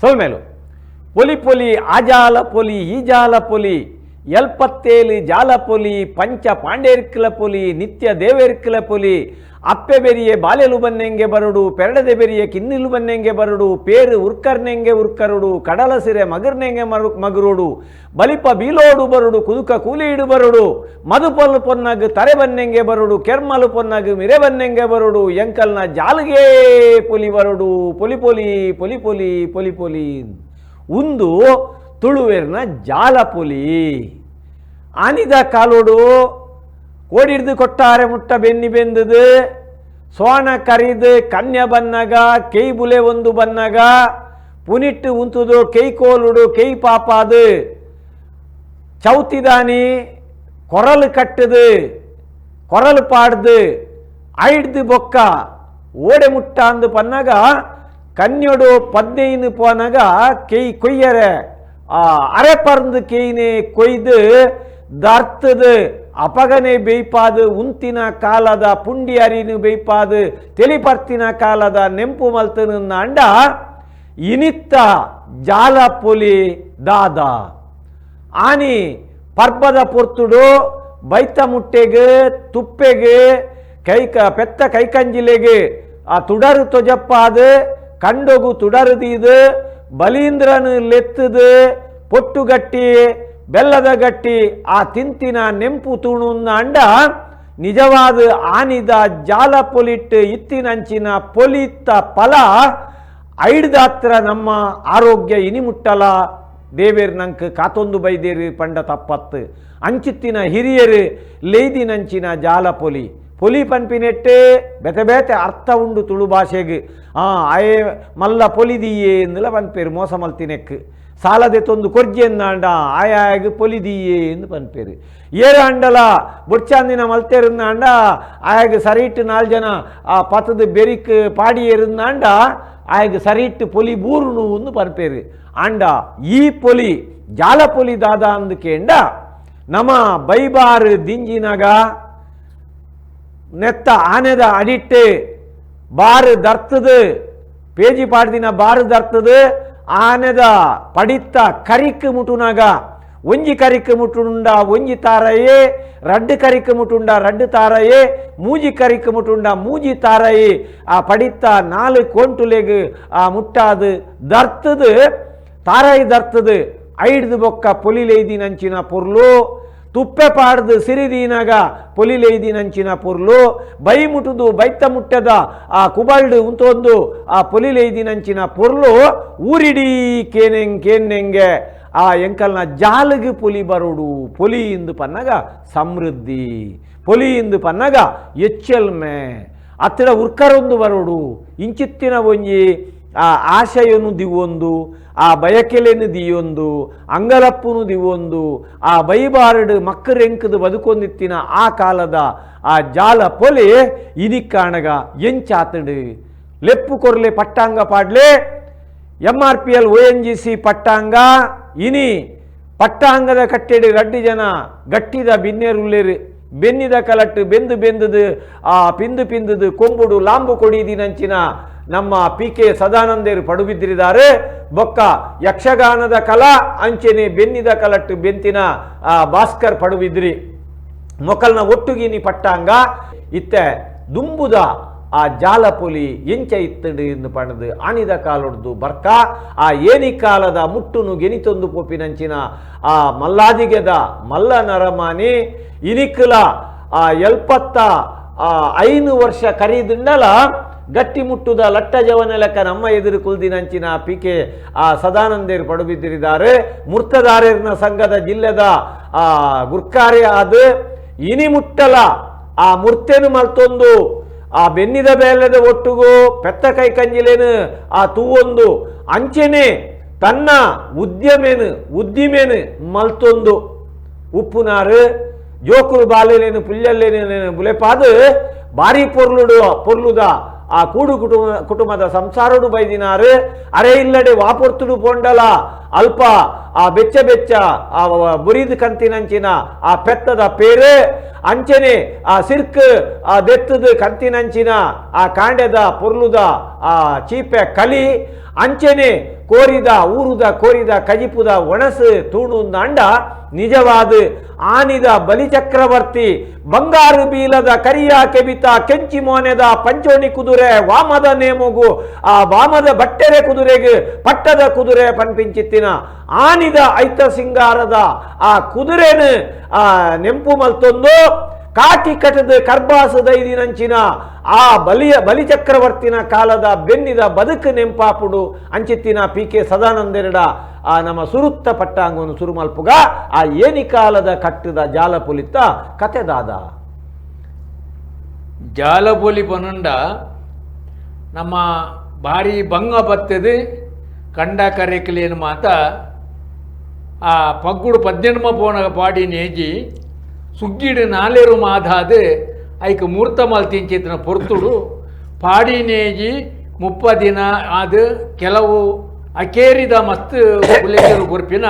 ಸೊಲ್ಮೇಲು ಪೊಲಿ ಪೊಲಿ ಆಜಾಲ ಪೊಲಿ ಈಜಾಲ ಪೊಲಿ ಎಲ್ಪತ್ತೇಲಿ ಜಾಲ ಪೊಲಿ, ಪಂಚ ಪಾಂಡೇರ್ಕಿಲ ಪೊಲಿ, ನಿತ್ಯ ದೇವೇರ್ಕಿಲ ಪೊಲಿ ಅಪ್ಪೆ ಬೆರಿಯೆ ಬಾಲೆಲು ಬನ್ನೆಂಗೆ ಬರಡು, ಪೆರಡದೆ ಬೆರಿಯೆ ಕಿನ್ನಿಲು ಬನ್ನೆಂಗೆ ಬರಡು, ಪೇರು ಉರ್ಕರ್ನೆಂಗೆ ಉರ್ಕರುಡು, ಕಡಲ ಸಿರೆ ಮಗರ್ನೆಂಗೆ ಮರು ಮಗುರುಡು, ಬಲಿಪ ಬೀಲೋಡು ಬರುಡು, ಕುದುಕ ಕೂಲಿಯಿಡು ಬರುಡು ಮಧುಪಲ್ಲು ಪೊನ್ನಗ್ ತರೆ ಬನ್ನೆಂಗೆ ಬರುಡು, ಕೆರ್ಮಲು ಪೊನ್ನಗ್ ಮಿರೆ ಬನ್ನೆಂಗೆ ಬರುಡು, ಎಂಕಲ್ನ ಜಾಲಿಗೆ ಪೊಲಿ ಬರುಡು, ಪೊಲಿ ಪೊಲಿ ಪೊಲಿ ಪೊಲಿ ಪೊಲಿ ಪೊಲಿ. ಒಂದು ತುಳುವೇರ್ನ ಜಾಲ ಪೊಲಿ. ಆನಿದ ಕಾಲೋಡು, ಕೋಡಿಡ್ದು ಕೊಟ್ಟಾರೆ ಮುಟ್ಟ ಬೆನ್ನಿ ಬೆಂದದು ಸೋಣ ಕರಿದು ಕನ್ಯ ಬನ್ನಗ ಕೈ ಬುಲೆ ಒಂದು ಬನ್ನಗ ಪುನಿಟ್ಟು ಉಂತುದು ಕೈ ಕೋಲುಡು ಕೈ ಪಾಪಾದು ಚೌತಿದಾನಿ ಕೊರಲು ಕಟ್ಟದು ಕೊರಲು ಪಾಡ್ದು ಐಡ್ದು ಬೊಕ್ಕ ಓಡೆ ಮುಟ್ಟ ಅಂದು ಪನ್ನಗ ಕನ್ಯೊಡು ಪದ್ನೈನು ಪೋನಗ ಕೈ ಕೊಯ್ಯರೆ ಆ ಅರೆ ಪರ್ದು ಕೈನೆ ಕೊಯ್ದು ದರ್ತದು ಅಪಗನೆ ಬೇಯ್ಪಾದು ಉಂತಿನ ಕಾಲದ ಪುಂಡಿ ಅರಿನು ಬೇಯ್ಪಾದು ತೆಲಿಪರ್ತಿನ ಕಾಲದ ನೆಂಪು ಮಲ್ತನ ಅಂಡ ಇನಿತ್ತ ಜಾಲ ಪೊಲಿ ದಾದ ಆನಿ ಪರ್ಬದ ಪೊರ್ತುಡು ಬೈತ ಮುಟ್ಟೆಗೆ ತುಪ್ಪೆಗೆ ಕೈಕ ಪೆತ್ತ ಕೈಕಂಜಿಲೆಗೆ ಆ ತುಡರು ತೊಜಪ್ಪಾದು ಕಂಡೊಗು ತುಡರುದೀದು ಬಲೀಂದ್ರನು ಲೆತ್ತದು ಪೊಟ್ಟುಗಟ್ಟಿ ಬೆಲ್ಲದ ಗಟ್ಟಿ, ಆ ತಿಂತಿನ ನೆಂಪು ತುಣು ಅಂಡ, ನಿಜವಾದ ಆನಿದ ಜಾಲ ಪೊಲಿಟ್ ಇತ್ತಿನಂಚಿನ ಪೊಲಿತ್ತ ಫಲ, ಐಡ್ದಾತ್ರ ನಮ್ಮ ಆರೋಗ್ಯ ಇನಿಮುಟ್ಟಲ, ದೇವೇರ್ ನಂಕ್ ಕಾತೊಂದು ಬೈದೇರಿ ಪಂಡ ತಪ್ಪತ್ತು. ಅಂಚಿತ್ತಿನ ಹಿರಿಯರು ಲೇದಿನಂಚಿನ ಜಾಲ ಪೊಲಿ. ಪೊಲಿ ಪನ್ಪಿನೆಟ್ಟೆ, ಬೆತೆ ಬೇತೆ ಅರ್ಥ ಉಂಡು ತುಳು ಭಾಷೆಗೆ. ಆ, ಆಯೆ ಮಲ್ಲ ಪೊಲಿದಿಯೇ ಎಂದಲ ಪನ್ಪೇರು ಮೋಸ ಮಲ್ತಿನೆಕ್. ಸಾಲದೆ ತೊಂದು ಕೊರ್ಜಿ ಎಂದಾಂಡ ಆಯಾಗ ಪೊಲಿದಿಯೇ ಎಂದು ಪನ್ಪೇರು ಏರು ಅಂಡಲ ಬುಡ್ಚಾಂದಿನ ಮಲ್ತೇರುನ್ನ ಅಂಡ ಆಯಾಗ ಸರಿಟ್ಟು ನಾಲ್ ಜನ ಆ ಪತದ ಬೆರಿಕ್ ಪಾಡಿ ಏರುಂದಾಂಡ ಆಯ್ಗ ಸರಿಟ್ಟು ಪೊಲಿ ಬೂರುನು ಒಂದು ಪನ್ಪೇರು ಅಂಡ ಈ ಪೊಲಿ ಜಾಲ ಪೊಲಿ ದಾದ ಅಂದು ಕೇಂಡ ನಮ ಬೈಬಾರು ದಿಂಜಿನಗ ನೆತ್ತ ಆನೆದ ಅಡಿಟ್ಟು ಬಾರು ದರ್ತದು ಪೇಜಿ ಪಾಡ್ದಿನ ಬಾರು ದರ್ತದು ಆನೆದ ಪಡಿತ್ತ ಕರಿಕ್ ಮುಟುನಗ. ಒಂಜಿ ಕರಿಕ್ ಮುಟುಂಡ ಒಂಜಿ ತಾರಯೇ. ರಡ್ಡು ಕರಿಕ್ ಮುಟುಂಡ, ರಡ್ಡು ತಾರಯೇ. ಮೂಜಿ ಕರಿಕ್ ಮುಟುಂಡ, ಮೂಜಿ ತಾರಯೇ. ಆ ಪಡಿತ್ತ ನಾಲು ಕೋಂಟುಲೆಗ್, ಆ ಮುಟ್ಟಾದು ದರ್ತದು ತಾರಾಯಿ ದರ್ತದು. ಐಡ್ದು ಬೊಕ್ಕ ಪೊಲಿಲೇದಿನಂಚಿನ ಪೊರ್ಲು. ತುಪ್ಪೆ ಪಾಡ್ದು ಸಿರಿದೀನಾಗ ಪೊಲಿಲೇದಿನಂಚಿನ ಪುರ್ಲು, ಬೈ ಮುಟುದು ಬೈತ ಮುಟ್ಟದ ಆ ಕುಬಲ್ಡು ಉಂತೊಂದು ಆ ಪೊಲಿಲೇದಿನಂಚಿನ ಪೊರ್ಲು, ಊರಿಡೀ ಕೇನೆಂಗ್ ಆ ಎಂಕಲ್ನ ಜಾಲಗ್ ಪೊಲಿ ಬರುಡು, ಪೊಲಿ ಇಂದು ಪನ್ನಗ ಸಮೃದ್ಧಿ, ಪೊಲಿ ಇಂದು ಪನ್ನಗ ಎಚ್ಚಲ್ಮೆ. ಅತ್ತಿರ ಉರ್ಕರೊಂದು ಬರುಡು, ಇಂಚಿತ್ತಿನ ಒಂಜಿ ಆ ಆಶಯನು ದಿವೊಂದು ಆ ಬಯಕೆಲೆನು ದಿಯೊಂದು ಅಂಗಲಪ್ಪುನು ದಿವೊಂದು ಆ ಬೈಬಾರಡು ಮಕ್ಕರೆಂಕದು ಬದುಕೊಂದಿತ್ತಿನ ಆ ಕಾಲದ ಆ ಜಾಲ ಪೊಲೆ ಇನಿಕ್ಕಾಣಗ ಎಂಚಾತಡು. ಲೆಪ್ಪು ಕೊರ್ಲೆ ಪಟ್ಟಾಂಗ ಪಾಡ್ಲೆ M R P L O N G C ಪಟ್ಟಾಂಗ, ಇನಿ ಪಟ್ಟಾಂಗದ ಕಟ್ಟೆಡು ರಡ್ಡಿ ಜನ ಗಟ್ಟಿದ ಬಿನ್ನೆರುಲ್ಲೇರು ಬೆನ್ನಿದ ಕಲಟ್ಟು ಬೆಂದು ಬೆಂದದು, ಆ ಪಿಂದು ಪಿಂದದು ಕೊಂಬುಡು ಲಾಂಬು ಕೊಡಿದಿನಂಚಿನ ನಮ್ಮ ಪಿ ಕೆ ಸದಾನಂದೇರು ಪಡುಬಿದ್ದಿರಿದ್ದಾರೆ. ಬೊಕ್ಕ ಯಕ್ಷಗಾನದ ಕಲಾ, ಅಂಚೆನೆ ಬೆನ್ನಿದ ಕಲಟ್ಟು ಬೆಂತಿನ, ಆ ಭಾಸ್ಕರ್ ಪಡುಬಿದ್ರಿ ಮೊಕಲ್ನ ಒಟ್ಟುಗಿನಿ ಪಟ್ಟಾಂಗ, ಇತ್ತೆ ದುಂಬುದ ಆ ಜಾಲಪುಲಿ ಎಂಚ ಇತ್ತಡಿಯನ್ನು ಪಣದು, ಆಣಿದ ಕಾಲೊಡ್ದು ಬರ್ಕ, ಆ ಏನಿ ಕಾಲದ ಮುಟ್ಟುನು ಗೆನಿತೊಂದು ಪೋಪಿನಂಚಿನ ಆ ಮಲ್ಲಾದಿಗೆದ ಮಲ್ಲ ನರಮಾನಿ, ಇನಿಕುಲ, ಆ ಎಲ್ಪತ್ತ, ಆ ಐನು ವರ್ಷ ಕರೀದಿಂಡಲ ಗಟ್ಟಿ ಮುಟ್ಟುದ ಲಟ್ಟ ಜವನ ಲೆಕ್ಕ ನಮ್ಮ ಎದುರು ಕುಲ್ದಿನಂಚಿನ ಪಿಕೆ, ಆ ಸದಾನಂದೇರು ಪಡುಬಿದ್ದಿರಿದ್ದಾರೆ ಮುರ್ತದಾರ್ಯರ್ನ ಸಂಘದ ಜಿಲ್ಲೆದ, ಆ ಗುರ್ಕಾರ್ಯ ಅದು ಇನಿ ಮುಟ್ಟಲ ಆ ಮೂರ್ತೇನು ಮಲ್ತೊಂದು ಆ ಬೆನ್ನಿದ ಬೇಲದ ಒಟ್ಟುಗು ಪೆತ್ತ ಕೈ ಕಂಜಿಲೇನು ಆ ತೂವೊಂದು ಅಂಚೆನೆ ತನ್ನ ಉದ್ಯಮೇನು ಉದ್ದಿಮೇನು ಮಲ್ತೊಂದು ಉಪ್ಪುನಾರು ಜೋಕುಲು ಬಾಲೆಲೇನು ಪುಲ್ಯಲ್ಲೇನು ಬುಲೆಪಾದು ಭಾರಿ ಪೊರ್ಲುಡು ಪೊರ್ಲುದ ಆ ಕೂಡು ಕುಟುಂಬ, ಕುಟುಂಬದ ಸಂಸಾರಡು ಬೈದಿನಾರು. ಅರೆ ಇಲ್ಲಡೆ ವಾಪೊರ್ತುಡು ಪೊಂಡಲ. ಅಲ್ಪ ಆ ಬೆಚ್ಚ ಬೆಚ್ಚ ಆ ಬುರಿದ ಕಂತಿನಂಚಿನ ಆ ಪೆತ್ತದ ಪೇರು. ಅಂಚನೆ ಆ ಸಿರ್ಕ್ ಆ ದೆತ್ತದ ಕಂತಿನಂಚಿನ ಆ ಕಾಂಡೆದ ಪೊರ್ಲುದ ಆ ಚೀಪೆ ಕಲಿ. ಅಂಚನೆ ಕೋರಿದ, ಊರುದ, ಕೋರಿದ, ಕಜಿಪುದ, ಒಣಸು, ತೂಣು ಅಂಡ ನಿಜವಾದ, ಆನಿದ, ಬಲಿಚಕ್ರವರ್ತಿ, ಬಂಗಾರು ಬೀಲದ, ಕರಿಯ, ಕೆಬಿತ, ಕೆಂಚಿ ಮೋನೆದ, ಪಂಚೋಣಿ ಕುದುರೆ, ವಾಮದ ನೇಮುಗು, ಆ ವಾಮದ ಬಟ್ಟೆರೆ ಕುದುರೆಗೆ, ಪಟ್ಟದ ಕುದುರೆ ಪನ್ಪಿಂಚಿತ್ತಿನ, ಆನಿದ ಐತ ಸಿಂಗಾರದ, ಆ ಕುದುರೆನು, ಆ ನೆಂಪು ಮಲ್ತೊಂದು ಕಾಟಿ ಕಟದ ಕರ್ಬಾಸದ ಇದಿನಂಚಿನ ಆ ಬಲಿಯ ಬಲಿಚಕ್ರವರ್ತಿನ ಕಾಲದ ಬೆನ್ನಿದ ಬದುಕು ನೆಂಪಾಪುಡು ಅಂಚಿತ್ತಿನ ಪಿ ಕೆ ಸದಾನಂದೆರಡ. ಆ ನಮ್ಮ ಸುರುತ್ತ ಪಟ್ಟಾಂಗವನ್ನು ಸುರುಮಲ್ಪುಗ, ಆ ಏನಿ ಕಾಲದ ಕಟ್ಟದ ಪುಲಿತ ಕತೆದಾದ ಜಾಲಪೊಲಿ ಪನುಂಡ ನಮ್ಮ ಭಾರಿ ಭಂಗ ಬತ್ತದು, ಕಂಡ ಕರೆಕಲೇನು ಮಾತ, ಆ ಪಗ್ಗುಡು ಪದ್ಯನ್ಮ ಪೋನ ಪಾಡಿ ನೇಜಿ ಸುಗ್ಗಿಡು ನಾಲೇರು ಮಾದಾದು ಐಕ ಮೂರ್ತ ಮಲ್ತಿಂಚಿತ್ತಿನ ಪೊರ್ತುಡು, ಪಾಡಿನೇಜಿ ಮುಪ್ಪ ದಿನ ಅದು ಕೆಲವು ಅಕೇರಿದ ಮಸ್ತ್ ಉಲ್ಲೇಖರು ಗುರುಪಿನ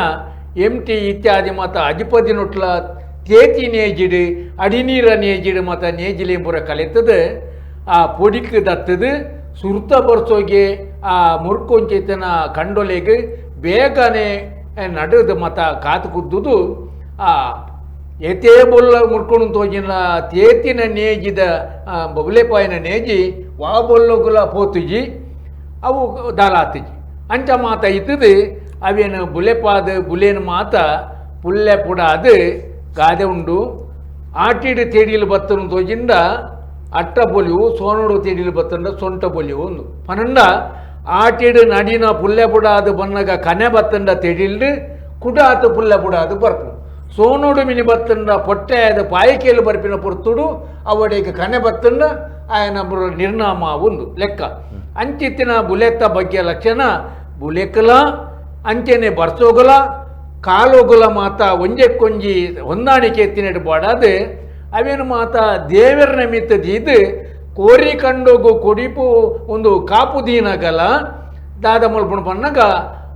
ಎಂ ಟಿ ಇತ್ಯಾದಿ ಮತ ಅಜಿಪದಿನುಟ್ಲ ತೇತಿ ನೇಜಿಡು, ಅಡಿನೀರ ನೇಜಿಡು ಮತ ನೇಜಿಲೆಂಬುರ ಕಲೆತದ ಆ ಪೊಡಿಕ್ ದತ್ತದು, ಸುರ್ತ ಬರ್ಸೋಗೆ ಆ ಮುರ್ಕೊಂಚಿತನ ಕಂಡೊಲೆಗೆ ಬೇಗನೆ ನಡೆದು ಮತ ಕಾತು ಕುದ್ದುದು ಆ ಎತೇ ಬೊಲ್ಲ ಮುರ್ಕೊಂಡು ತೋಜಿನ ತೇತಿನ ನೇಜಿದ ಬಬುಲೆಪಾಯಿನ ನೇಜಿ, ವಾ ಬೊಲ್ಲಗುಲ ಪೋತುಜಿ, ಅವು ದಾಲಾತಿಜಿ. ಅಂಚ ಮಾತ ಇದ್ದದು ಅವೇನು ಬುಲೆಪಾದ ಬುಲೇನ ಮಾತ ಪುಲ್ಲೆ ಪುಡಾದು, ಗಾದೆ ಉಂಡು, ಆಟಿಡು ತೇಡಿಲು ಬತ್ತನು ತೋಜಿಂದ, ಅಟ್ಟ ಬೊಲಿವು ಸೋನೋಡು ತೇಡಿಲು ಬತ್ತಂಡ ಸೊಂಟ ಬೊಲಿವು ಒಂದು. ಪನಂಡ, ಆಟಿಡು ನಡಿನ ಪುಲ್ಲೆ ಪುಡಾದು ಬನ್ನಗ ಕನೆ ಬತ್ತಂಡ ತೇಡಿಲ್ಡು ಕುಡಾತು ಪುಲ್ಲೆ ಪುಡಾದು ಬರ್ಪು. ಸೋನೋಡು ಮಿನಿ ಬತ್ತಂಡ ಪೊಟ್ಟೆ ಅದು ಪಾಯಕೇಲು ಬರ್ಪಿನ ಪೊರ್ತುಡು ಅವಡಿಗೆ ಕನೆ ಬತ್ತಂಡ ఆయన ಬರು ನಿರ್ನಾಮ ಒಂದು ಲೆಕ್ಕ ಅಂಚಿತ್ತಿನ ಬುಲೆತ್ತ ಬಗ್ಗೆ ಲಕ್ಷಣ ಬುಲೆಕಲ ಅಂಚೆನೆ ಬರ್ಸೋಗಲ ಕಾಲೋಗಲ ಮಾತ ಒಂಜೆ ಕೊಂಜಿ ಹೊಂದಾಣಿಕೆ ಎತ್ತಿನಟ್ಟು ಬಾಡಾದು ಅವೇನು ಮಾತ ದೇವರ ನಿಮಿತ್ತ ದೀದು ಕೋರಿ ಕಂಡೋಗು ಕೊಡಿಪು ಒಂದು ಕಾಪು ದೀನಗಲ ದಾದ ಮಲ್ಪಣ ಪನ್ನಗ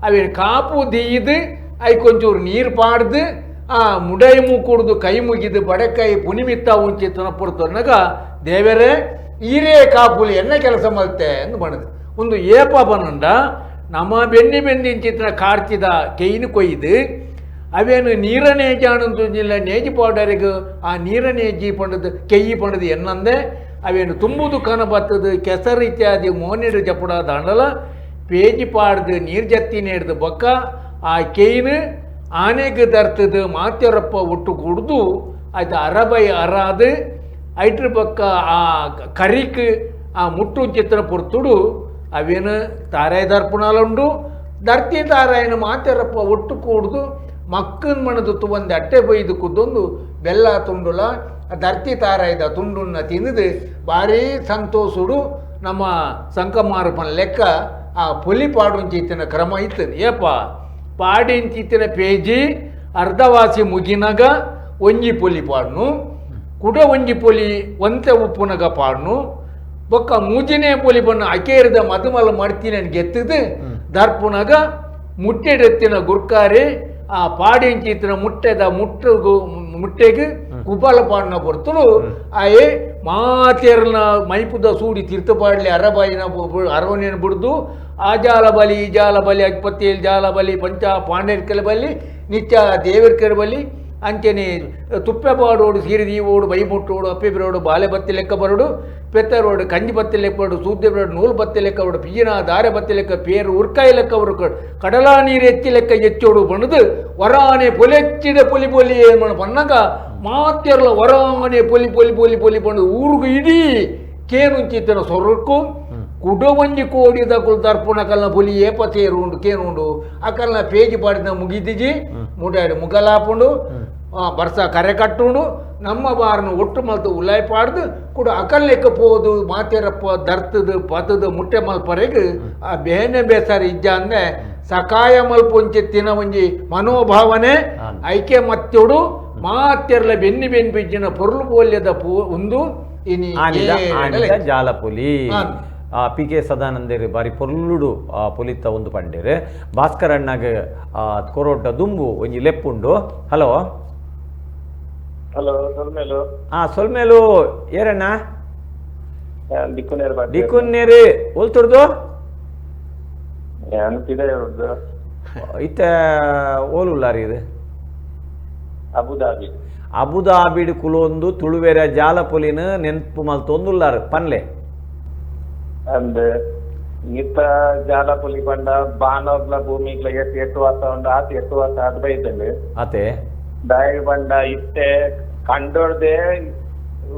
ಅವೇನು ಕಾಪು ದೀದು ಐ ಕೊಂಚೂರು ನೀರು ಪಾಡ್ದು ಆ ಮುಡೈ ಮುಕ್ಕುಡ್ದು ಕೈ ಮುಗಿದು ಬಡಕೈ ಪುನಿಮಿತ್ತ ಉಂಚಿತನ ಪುರ್ತನಗ ದೇವರೇ ಈರೇ ಕಾಪುಲಿ ಎನ್ನ ಕೆಲಸ ಮಲ್ತೆ ಎಂದು ಬಣದು ಒಂದು ಏಪ ಬನ್ನಂಡ ನಮ್ಮ ಬೆನ್ನಿ ಬೆನ್ನಿಂಚಿತನ ಕಾರ್ತಿದ ಕೈನು ಕೊಯ್ದು, ಅವೇನು ನೀರ ನೇಜಿ ಆನಂದಿಲ್ಲ ನೇಜಿ ಪೌಡರಿಗೆ, ಆ ನೀರ ನೇಜಿ ಪಂಡದು ಕೆಯ್ಯಿ ಪಂಡದು ಎನ್ನಂದೆ, ಅವೇನು ತುಂಬುದು ಕನ ಬತ್ತದು, ಕೆಸರು ಇತ್ಯಾದಿ ಮೋನಿಡು ಜಪುಡಾದ ಅಂಡಲ ಪೇಜಿ ಪಾಡ್ದು ನೀರು ಜತ್ತಿ ನೇಡ್ದು ಬೊಕ್ಕ, ಆ ಕೆಯ್ನು ಆನೆಗೆ ದರ್ತದು ಮಾತ್ಯರಪ್ಪ ಒಟ್ಟು ಕುಡ್ದು ಅದು ಅರಬೈ ಅರಾದು, ಐಟ್ರ ಪಕ್ಕ ಆ ಕರಿಕ್ ಆ ಮುಟ್ಟು ಚಿತ್ರ ಪುರ್ತುಡು ಅವೇನು ತಾರಾಯ ದರ್ಪಣಾಲುಂಡು ದರ್ತಿ ತಾರಾಯನ ಮಾತೆರಪ್ಪ ಒಟ್ಟು ಕೂಡ್ದು, ಮಕ್ಕನ್ ಮಣದು ಒಂದು ಅಟ್ಟೆ ಬೈದು ಕುದ್ದೊಂದು ಬೆಲ್ಲ ತುಂಡುಲ ದರ್ತಿ ತಾರಾಯದ ತುಂಡುನ್ನ ತಿಂದು ಭಾರಿ ಸಂತೋಷಡು, ನಮ್ಮ ಸಂಕಮಾರಪ್ಪನ ಲೆಕ್ಕ ಆ ಪೊಲಿ ಪಾಡುಂಚಿತ್ತಿನ ಕ್ರಮ ಇತ್ತು ಏಪ ಪಾಡಿಂಚಿತ್ತಿನ ಪೇಜಿ ಅರ್ಧವಾಸಿ ಮುಗಿನಗ ಒಂಜಿ ಪೊಲಿ ಪಾಡ್ನು, ಕುಡ ಒಂಜಿ ಪೊಲಿ ಒಂತೆ ಉಪ್ಪುನಗ ಪಾಡ್ನು. ಬೊಕ್ಕ ಮೂಜಿನೇ ಪೊಲಿ ಬಣ್ಣ ಅಕೇರಿದ ಮದುಮಲ ಮಾಡ್ತೀನಿ ಗೆತ್ತದು, ದರ್ಪುನಗ ಮುಟ್ಟೆಡೆತ್ತಿನ ಗುರ್ಕಾರಿ, ಆ ಪಾಡಿಂಚಿತ್ತಿನ ಮುಟ್ಟೆದ ಮುಟ್ಟಗು, ಮುಟ್ಟೆಗೆ ಕುಬಲ ಪಾಡ್ನ ಬರ್ತಳು ಆಯೆ ಮಾತೇರ್ನ ಮೈಪುದ ಸೂಡಿ ತೀರ್ಥಪಾಡ್ಲಿ ಅರಬಾಯಿನ ಅರವನೇನ ಬಿಡ್ದು ಆ ಜಾಲ ಬಲಿ ಈ ಜಾಲ ಬಲಿ ಅಕ್ಪತ್ತೇಲ್ ಜಾಲ ಬಲಿ ಪಂಚ ಪಾಂಡೇರ್ಕಲ ಬಲಿ ನಿತ್ಯ ದೇವರ್ಕರ ಬಲಿ ಅಂಚನೆ ತುಪ್ಪೆಪಾಡೋಡು ಸೀರಿದೀವೋಡು ಬೈಮುಟ್ಟೋಡು ಅಪ್ಪಿಬಿರೋಡು ಬಾಲೆ ಬತ್ತಿ ಲೆಕ್ಕ ಬರೋಡು ಪೆತ್ತರೋಡು ಕಂಜಿ ಬತ್ತಿ ಲೆಕ್ಕ ಬರೋಡು ಸೂದ್ಯ ಬರೋಡು ನೂಲು ಬತ್ತಿ ಲೆಕ್ಕ ಬರೋಡು ಪಿಜಿನ ದಾರೆ ಬತ್ತಿ ಲೆಕ್ಕ ಪೇರು ಉರ್ಕಾಯಿ ಲೆಕ್ಕ ಬರು ಕಡಲಾ ನೀರು ಎತ್ತಿ ಲೆಕ್ಕ ಎಚ್ಚೋಡು ಬಣ್ಣದು ವರಾನೆ ಪೊಲೆಚ್ಚಿದ ಪೊಲಿ ಪೊಲಿ ಏನು ಪನ್ನಗ ಮಾತ್ಯರ್ಲ ವರಾನೆ ಪೊಲಿ ಪೊಲಿ ಪೊಲಿ ಪೊಲಿ ಬಣ್ಣದು ಊರುಗು ಇಡೀ ಕೇನುಂಚಿತ್ತನ ಸೊರಕು ಕುಡವಂಜಿ ಕೋಡಿದ ಕುಲ್ ದರ್ಪಣ ಕಲ್ನ ಪುಲಿ ಏಪ ತೇರುಂಡು ಕೇನುಂಡು ಅಕಲ್ನ ಪೇಜಿ ಪಾಡಿನ ಮುಗಿದಿಜಿ ಮುಡಾಡಿ ಮುಗಲಾಪುಂಡು ಆ, ಬರ್ಸ ಕರೆ ಕಟ್ಟುಂಡು ನಮ್ಮ ಬಾರನ್ನು ಒಟ್ಟು ಮಲ್ತು ಉಲಾಯ್ ಪಾಡ್ದು ಕೂಡ ಅಕಲ್ ಲೆಕ್ಕ ಪೋದು ಮಾತೇರಪ್ಪ ದರ್ತದು ಪತದು ಮುಟ್ಟೆ ಮಲ್ಪರೆಗೆ ಆ ಬೇನೆ ಬೇಸರ ಇಜ್ಜ ಅಂದ್ರೆ ಸಕಾಯ ಮಲ್ಪೊಂಚೆ ತಿನ ಒಂಜಿ ಮನೋಭಾವನೆ ಐಕೆ ಐಕ್ಯ ಮತ್ತೊಡು ಮಾತೆರ್ಲ ಬೆನ್ನಿ ಬೆನ್ ಬಿಜ್ಜಿನ ಪೊರ್ಲು ಪೋಲ್ಯದ ಪೂ ಒಂದು ಇನಿ ಜಾಲಪುಲಿ. ಆ, ಪಿ ಕೆ ಸದಾನಂದೇರಿ ಬಾರಿ ಪೊರ್ಲುಡು ಆ, ಪೊಲಿತ್ತ ಒಂದು ಪಂಡೇರು. ಭಾಸ್ಕರ್ ಕೊರೋಟ ದುಂಬು ಒಂಜಿ ಲೆಪ್ಪುಂಡು. ಹಲೋ? ಹಲೋ ಸೊಲ್ಮೇಲು. ಹಾ ಸೊಲ್ಮೇಲು ಏರಣ್ಣ ದಿಕ್ಕುನೇರ್ ಬಾಟಿ ಡಿಕುನ್ನೇರಿ ಒಲ್ತುರ್ದು ಎಂತಿದೆ ಇವ್ರದ್ದು ಇತ್ತ ಓಲುಲ್ಲಾರಿ ಇದು? ಅಬುದಾಬಿ. ಅಬುದಾಬಿಡ್ ಕುಲೊಂದು ತುಳುವೆರ ಜಾಲಪುಲಿನ ನೆನ್ಪು ಮಲ್ತೊಂದುಲ್ಲಾರು ಪನ್ಲೆ. ಅಂದ್ ಇತ್ತ ಜಾಲಪುಲಿ ಬಂಡ ಬಾನೋಗ್ಲ ಭೂಮಿಗ್ಲ ಎಟ್ಟು ಎಟ್ಟು ವರ್ಷ ಉಂಡು ಆತ ಎಟ್ಟು ವರ್ಷ ಅದ್ ಬೈತಂಡು ಅತೆ ದಾಯಿ ಬಂಡ ಇತ್ತೆ ಕಂಡೋಡ್ದೆ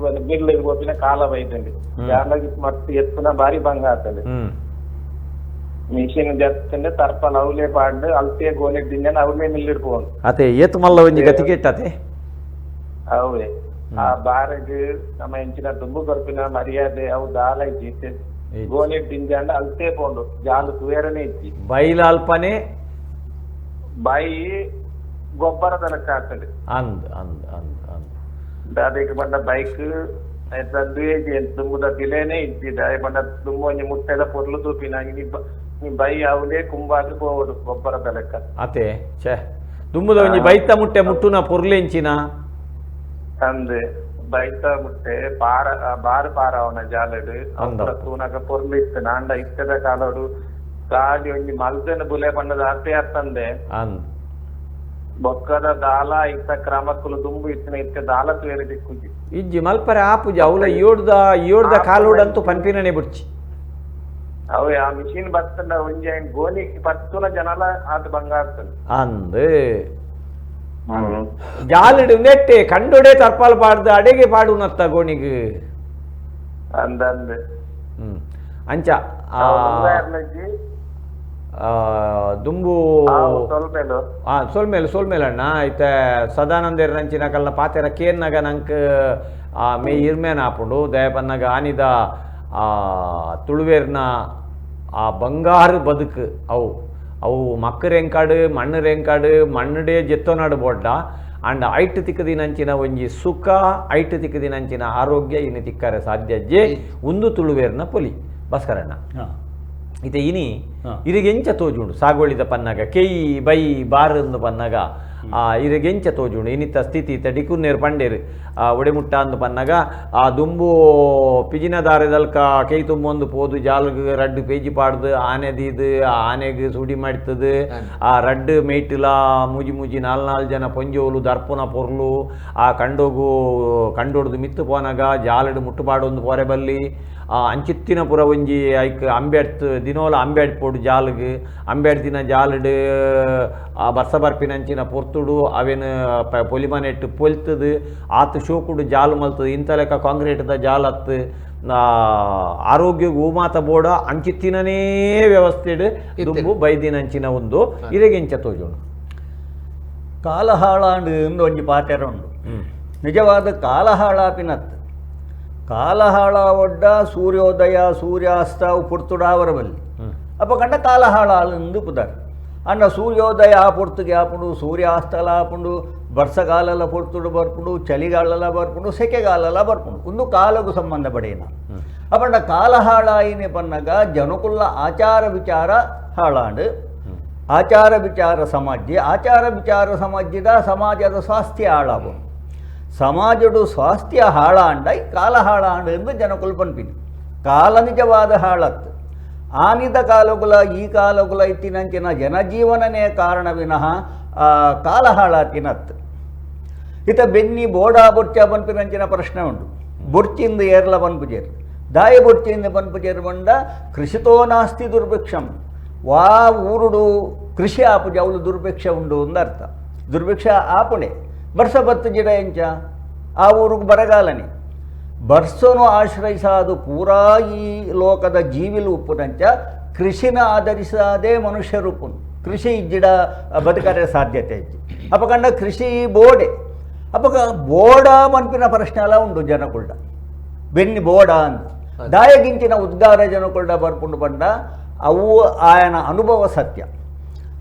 ಒಂದು ಬಿರ್ಲಿಗೆ ಹೋಗಿನ ಕಾಲ ಬೈತಂಡು. ಜಾಲಗಿ ಮತ್ತೆ ಎತ್ತನ ಬಾರಿ ಭಂಗ ಆತಂಡು ಮಿಷಿನ್ ಜತ್ತಂಡು ತರ್ಪಲ್ ಅವಲೇ ಪಾಂಡು ಅಲ್ತೆ ಗೋನೆ ದಿಂಜನ ಅವಲೇ ಮಿಲ್ಲಿಡ್ಪೋನ್ ಅತೆ ಏತ್ ಮಲ್ಲ ಒಂಜಿ ಗತಿ ಕೆಟ್ಟತೆ ಅವೇ ಆ ಬಾರಗ್ ನಮ್ಮ ಎಂಚಿನ ದುಂಬು ಬರ್ಪಿನ ಮರ್ಯಾದೆ ಅವು ದಾಲ ಇಜ್ಜಿ ಇಜ್ಜಿ. ಗೋನೆ ದಿಂಜಂಡ ಅಲ್ತೆ ಪೋಂಡು ಜಾಲು ತುವೇರನೆ ಇಜ್ಜಿ ಬೈಲಾಲ್ಪನೆ ಬಾಯಿ ಗೊಬ್ಬರದ ಲೆಕ್ಕ ಆಗ್ತದೆ ಅಂದ್ ಅಂದ್ ಅಂದ್ ಅಂದ್ ಅದಕ್ಕೆ ಬಂದ ಬೈಕ್ ತಂದು ದುಂಬುದ ಬಿಲೆನೆ ಇದ್ದಿ ದಾಯ ಬಂದ ದುಂಬು ಒಂಜಿ ಮುಟ್ಟದ ಪೊರ್ಲು ತೂಪಿನ ನೀ ಬ- ನೀ ಬೈ ಅವಲೇ ಕುಂಬಾದು ಪೋವಡು ಗೊಬ್ಬರದ ಲೆಕ್ಕ ಅತೆ ಛೇ ದುಂಬುದ ಒಂಜಿ ಬೈತ ಮುಟ್ಟೆ ಮುಟ್ಟುನ ಪೊರ್ಲೆಂಚಿನ ತಂದು ಬೈತ ಮುಟ್ಟೆ ಪಾರ ಆ ಬಾರು ಪಾರ ಅವನ ಜಾಲಡು ಅಂದ. ಅವರ ತೂನಗ ಪೊರ್ಲು ಇತ್ತು ನಾಂಡ ಇತ್ತದ ಕಾಲಡು ಗಾಡಿ ಒಂಜಿ ಮಲ್ದನ ಬುಲೆ ಬಣ್ಣದ ಅತ್ತೆ ಅತ್ತಂದೆ ಅಂದ್ ಬೊಕ್ಕದ ದಾಲ ಇತ್ತ ಕ್ರಮಕ್ಕಲು ದುಂಬು ಇತ್ತಿನ ಇತ್ತ ದಾಲ ತುವೇರಿ ದಿಕ್ಕುಜಿ ಇಜ್ಜಿ ಮಲ್ಪರೆ ಆಪುಜ ಅವಲ ಏಳ್ದ ಏಳ್ದ ಕಾಲೋಡಂತೂ ಪನ್ಪಿನನೆ ಬಿಡ್ಚಿ ಅವೆ ಆ ಮಿಷಿನ್ ಬರ್ತಂಡ ಒಂಜಿ ಐನ್ ಗೋನಿ ಪತ್ತುನ ಜನಲ ಆತ ಬಂಗಾರ್ತದೆ ಅಂದ್ ಜಾಲಿಡು ನೆಟ್ಟೆ ಕಂಡೊಡೆ ತರ್ಪಾಲ್ ಪಾಡ್ದು ಅಡೆಗೆ ಪಾಡು ನತ್ತ ಗೋಣಿಗ್ ಅಂದಂದ್ ಹ್ಮ್ ಅಂಚ ಆ, ಮುಂಗಾರ್ಲಜ್ಜಿ ಆ, ದುಂಬು ಆ ಸೋಲ್ಮೇಲೆ. ಸೋಲ್ಮೇಲಣ್ಣ ಐತೆ ಸದಾನಂದ ನಂಚಿನ ಕಲ್ನ ಪಾತೆರ ಕೇರ್ನಾಗ ನಂಕ್ ಆ ಮೇ ಇರ್ಮೇನ ಆಪುಂಡು ದಯಪನ್ನಾಗ ಆನಿದ ಆ ತುಳುವೇರ್ನ ಆ ಬಂಗಾರು ಬದುಕು ಅವು. ಅವು ಮಕ್ಕ ರೆಂಕಾಡು ಮಣ್ಣು ರೆಂಕಾಡು ಮಣ್ಣುಡೇ ಜೆತ್ತೋನಾಡು ಬೋಡ್ಡ ಅಂಡ್ ಐಟ್ ತಿಕ್ಕದಿನಂಚಿನ ಒಂಜಿ ಸುಖ ಐಟ್ ತಿಕ್ಕದಿನಂಚಿನ ಆರೋಗ್ಯ ಇನ್ನು ತಿಕ್ಕರೆ ಸಾಧ್ಯಜ್ಜೆ ಒಂದು ತುಳುವೇರ್ನ ಪೊಲಿ. ಭಾಸ್ಕರಣ್ಣ. ಇತೆ ಇನಿ. ಇರಿಗೆಂಚ ತೋಜುಂಡು ಸಾಗೋಳಿದ ಪನ್ನಗ ಕೆಯಿ ಬೈ ಬಾರಂದು ಪನ್ನಗ. ಆ ಇರಿಗೆಂಚ ತೋಜುಂಡು ಇನಿತ ಸ್ಥಿತಿ ಇತ್ತ ನೇರು ಪಂಡೇರು. ಆ ಒಡೆಮುಟ್ಟ ಅಂದು ಪನ್ನಗ. ಆ ದುಂಬು ಪಿಜಿನ ದಾರದಲ್ಕ ಕೈ ತುಂಬೊಂದು ಪೋದು ಜಾಲ್ಗ್ ರಡ್ ಪೇಜಿ ಪಾಡ್ದು ಆನೆ ದೀದು ಆ ಆನೆಗ್ ಸುಡಿ ಮಾಡ್ತದ ಆ ರಡ್ ಮೇಯ್ಟಿಲ ಮೂಜಿ ಮೂಜಿ ನಾಲ್ ನಾಲ್ ಜನ ಪೊಂಜೋಲು ದರ್ಪುನ ಪೊರ್ಲು. ಆ ಕಂಡೋಗು ಕಂಡೋಡ್ದು ಮಿತ್ತು ಪೋನಗ ಜಾಲಡು ಮುಟ್ಟುಪಾಡೊಂದು ಪೊರೆ ಬಲ್ಲಿ. ಆ ಅಂಚಿತ್ತಿನ ಪುರ ಒಂಜಿ ಐಕ್ ಅಂಬೆಡ್ತ್ ದಿನೋಲ ಅಂಬೆಡ್ ಪೋಡು ಜಾಲ್ಗ್ ಅಂಬೆಡ್ ದಿನ ಜಾಲಡ್ ಆ ಬರ್ಸ ಬರ್ಪಿನಂಚಿನ ಪೊರ್ತುಡು ಅವೆನ್ ಪ- ಪೊಲಿಮನೆಟ್ ಪೊಲ್ತದು ಆತು ಶೋಕುಡು ಜಾಲ್ ಮಲ್ತದು ಇಂಥ ಲೆಕ್ಕ ಕಾಂಕ್ರೀಟ್ದ ಜಾಲ್ ಹತ್ತು ಆರೋಗ್ಯ ಗೋಮಾತ ಬೋಡ ಅಂಚಿತ್ತಿನೇ ವ್ಯವಸ್ಥೆಡ್ ದುಂಬು ಬೈದಿನಂಚಿನ ಒಂದು ಇರೆಗೆಂಚ ತೋಜೋಣ. ಕಾಲಹಾಳಾಂಡು ಎಂದು ಒಂಜಿ ಪಾತೆರ ಉಂಡು ನಿಜವಾದ ಕಾಲಹಾಳಾಪಿನತ್. ಕಾಲಹಾಳ ಒಡ್ಡ ಸೂರ್ಯೋದಯ ಸೂರ್ಯಾಸ್ತ ಪುರ್ತುಡಾವರ ಬಲ್ಲಿ ಹ್ಮ್ ಅಪ್ಪ ಕಂಡ ಕಾಲಹಾಳಾಲೆಂದು ಪುದರ್ ಅನ್ನ ಸೂರ್ಯೋದಯ ಆ ಪುರ್ತುಗೆ ಆಪುಂಡು ಸೂರ್ಯಾಸ್ತಲ ಆಪುಂಡು ವರ್ಷಗಾಲಲ ಪುರ್ತುಡು ಬರ್ಪುಂಡು ಚಳಿಗಾಲಲ ಬರ್ಪುಂಡು ಸೆಕೆಗಾಲಲ ಬರ್ಪುಂಡು ಒಂದು ಕಾಲಗೂ ಸಂಬಂಧ ಪಡೇನ ಅಪ್ಪಂಡ ಕಾಲ ಹಾಳಾಯಿನಿ ಪನ್ನಗ ಜನಕುಲ್ಲ ಆಚಾರ ವಿಚಾರ ಹಾಳಾಂಡು ಆಚಾರ ವಿಚಾರ ಸಮಾಜ ಆಚಾರ ವಿಚಾರ ಸಮಾಜದ ಸಮಾಜದ ಸ್ವಾಸ್ಥ್ಯ ಹಾಳಾವು ಸಮಾಜಡು ಸ್ವಾಸ್ಥ್ಯ ಹಾಳಾಂಡ ಈ ಕಾಲ ಹಾಳಾಂಡು ಎಂದು ಜನಕುಲ್ ಪನ್ಪಿನಿ ಕಾಲ ನಿಜವಾದ ಹಾಳತ್ತು ಆನಿದ ಕಾಲಗುಲ ಈ ಕಾಲಗುಲ ಇತ್ತಿನಂಚಿನ ಜನಜೀವನನೇ ಕಾರಣ ವಿನಃ ಆ ಕಾಲ ಹಾಳಾತಿನತ್ತು ಇತ ಬೆನ್ನಿ ಬೋಡಾ ಬೊರ್ಚ ಪನ್ಪಿನಂಚಿನ ಪ್ರಶ್ನೆ ಉಂಟು ಬೊರ್ಚಿಂದ ಏರ್ಲ ಪನ್ಪುಜೇರು ದಾಯ ಬೊರ್ಚಿಂದ ಪನ್ಪುಜೇರು ಬಂಡ ಕೃಷಿತೋ ನಾಸ್ತಿ ದುರ್ಭಿಕ್ಷಂ ವಾ ಊರುಡು ಕೃಷಿ ಆಪುಜ ಅವಳು ದುರ್ಭಿಕ್ಷ ಉಂಡು ಅಂದರ್ಥ ದುರ್ಭಿಕ್ಷ ಆಪುಣೆ ಬರ್ಸ ಬತ್ತು ಜಿಡ ಎಂಚ ಆ ಊರಿಗೆ ಬರಗಾಲನೆ ಬರ್ಸನು ಆಶ್ರಯಿಸಾದು ಪೂರಾ ಈ ಲೋಕದ ಜೀವಿಲು ಉಪ್ಪುನಂಚ ಕೃಷಿನ ಆಧರಿಸದೇ ಮನುಷ್ಯ ರೂಪನು. ಕೃಷಿ ಇಜ್ಜಿಡ ಬದುಕರೆ ಸಾಧ್ಯತೆ ಇಜ್ಜಿ. ಅಪಕಂಡ ಕೃಷಿ ಬೋಡೆ. ಅಪಕ ಬೋಡ ಮನ್ಪಿನ ಪ್ರಶ್ನೆ ಅಲ್ಲ ಉಂಡು ಜನಕುಳ್ಳ. ಬೆನ್ನಿ ಬೋಡ ಅಂದು. ದಾಯಗಿಂಚಿನ ಉದ್ಗಾರ ಜನಕುಳ್ಳ ಬರ್ಪುಂಡು ಪಂಡ ಅವು ಆಯನ ಅನುಭವ ಸತ್ಯ.